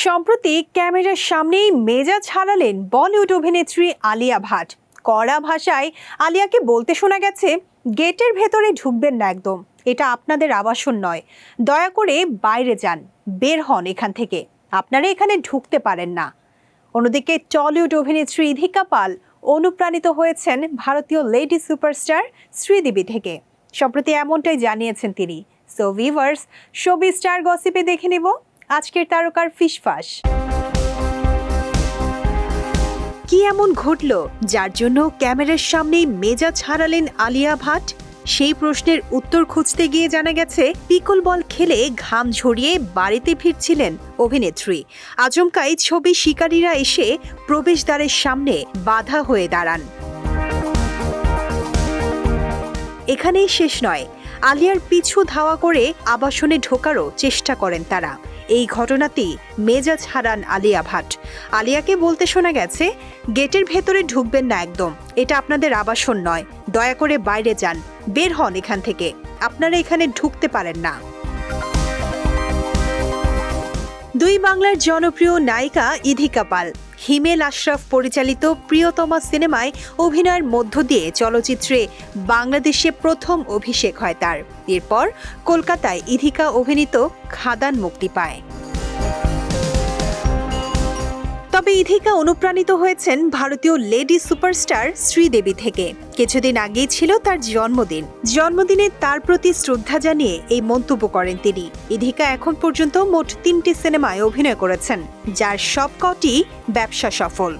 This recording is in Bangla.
সম্প্রতি ক্যামেরার সামনেই মেজাজ হারালেন বলিউড অভিনেত্রী আলিয়া ভাট। কড়া ভাষায় আলিয়াকে বলতে শোনা গেছে, গেটের ভেতরে ঢুকবেন না একদম। এটা আপনাদের আবাসন নয়। দয়া করে বাইরে যান। বের হন এখান থেকে। আপনারা এখানে ঢুকতে পারেন না। অন্যদিকে টলিউড অভিনেত্রী ইধিকা পাল অনুপ্রাণিত হয়েছেন ভারতীয় লেডি সুপারস্টার শ্রীদেবী থেকে। সম্প্রতি এমনটাই জানিয়েছেন তিনি। সো ভিভার্স ছবি স্টার গসিপে দেখে নেব। আজকের তারকার ফিসফাস কি এমন ঘটল যার জন্য ক্যামেরার সামনেই মেজাজ হারালেন আলিয়া ভাট? সেই প্রশ্নের উত্তর খুঁজতে গিয়ে জানা গেছে, পিকল বল খেলে ঘাম ঝরিয়ে বাড়িতে ফিরছিলেন অভিনেত্রী। আচমকাই ছবি শিকারীরা এসে প্রবেশদ্বারের সামনে বাধা হয়ে দাঁড়ান। এখানেই শেষ নয়, আলিয়ার পিছু ধাওয়া করে আবাসনে ঢোকারও চেষ্টা করেন তারা। এই ঘটনাতেই মেজাজ হারান আলিয়া ভাট। আলিয়াকে বলতে শোনা গেছে, গেটের ভেতরে ঢুকবেন না একদম। এটা আপনাদের আবাসন নয়। দয়া করে বাইরে যান। বের হন এখান থেকে। আপনারা এখানে ঢুকতে পারেন না। দুই বাংলার জনপ্রিয় নায়িকা ইধিকা পাল। হিমেল আশরাফ পরিচালিত প্রিয়তমা সিনেমায় অভিনয়ের মধ্য দিয়ে চলচ্চিত্রে বাংলাদেশে প্রথম অভিষেক হয় তার। এরপর কলকাতায় ইধিকা অভিনীত খাদান মুক্তি পায়। তবে ইধিকা অনুপ্রাণিত হয়েছেন ভারতীয় লেডি সুপারস্টার শ্রীদেবী থেকে। কিছুদিন আগেই ছিল তার জন্মদিন। জন্মদিনে তার প্রতি শ্রদ্ধা জানিয়ে এই মন্তব্য করেন তিনি। ইধিকা এখন পর্যন্ত মোট তিনটি সিনেমায় অভিনয় করেছেন, যার সবকটি ব্যবসা সফল।